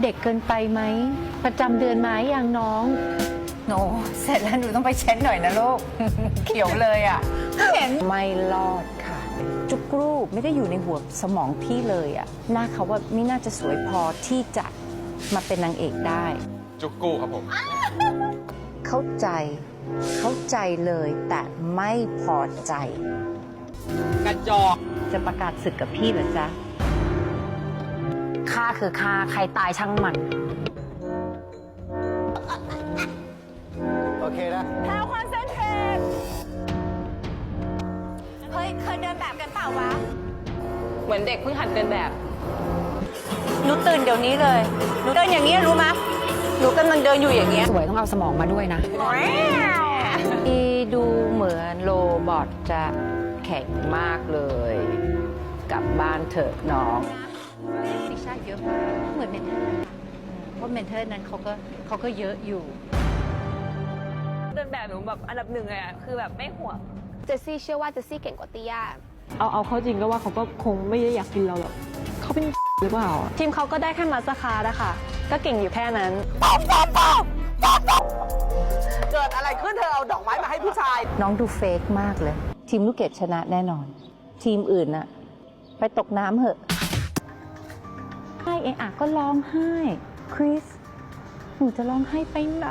เด็กเกินไปไหม ประจำเดือนไหมยังน้องหนูเสร็จแล้วหนูต้องไปเช็ดหน่อยนะลูก เขียวเลยอะ เห็น ไม่รอดค่ะ จุกรูปไม่ได้อยู่ในหัวสมองพี่เลยอะหน้าเขาว่าไม่น่าจะสวยพอที่จะมาเป็นนางเอกได้ จุกกู้ครับผม เข้าใจ เข้าใจเลยแต่ไม่พอใจ กระจอก จะประกาศศึกกับพี่เหรอจ๊ะ ค่าคือค่าใครตายช่างมัน โอเคนะแพลวคอนเซนเทรตเฮ้ย เคยเดินแบบกันเปล่าวะ เหมือนเด็กเพิ่งหัดเดินแบบ หนูตื่นเดี๋ยวนี้เลย หนูเดินอย่างนี้ยรู้มะหนูกำลังเดินอยู่อย่างเงี้ย สวยต้องเอาสมองมาด้วยนะ ที่ดูเหมือนโรบอทจะแข็งมากเลย กลับบ้านเถอะน้องฟิ กชั่นเยอะมากเหมือนเมนเทอร์นะคะเพราะเมนเทอร์นั้นเขาก็เขาก็เยอะอยู่ เดินแบบหนูแบบอันดับหนึ่งเลยอะคือแบบไม่ห่วงเจสซี่เชื่อว่าเจสซี่เก่งกว่าติยาเอาเอาเข้าจริงก็ว่าเขาก็คงไม่ได้อยากกินเราหรอกเขาเป็นหรือเปล่า ทีมเขาก็ได้แค่มาสคาร์นะคะก็เก่งอยู่แค่นั้นเกิดอะไรขึ้นเธอเอาดอกไม้มาให้ผู้ชาย น้องดูเฟกมากเลย ทีมลูกเกดชนะแน่นอน ทีมอื่นน่ะ ไปตกน้ำเหอะไห้ เอะอะก็ร้องไห้คริสหนูจะร้องไห้ไปไหน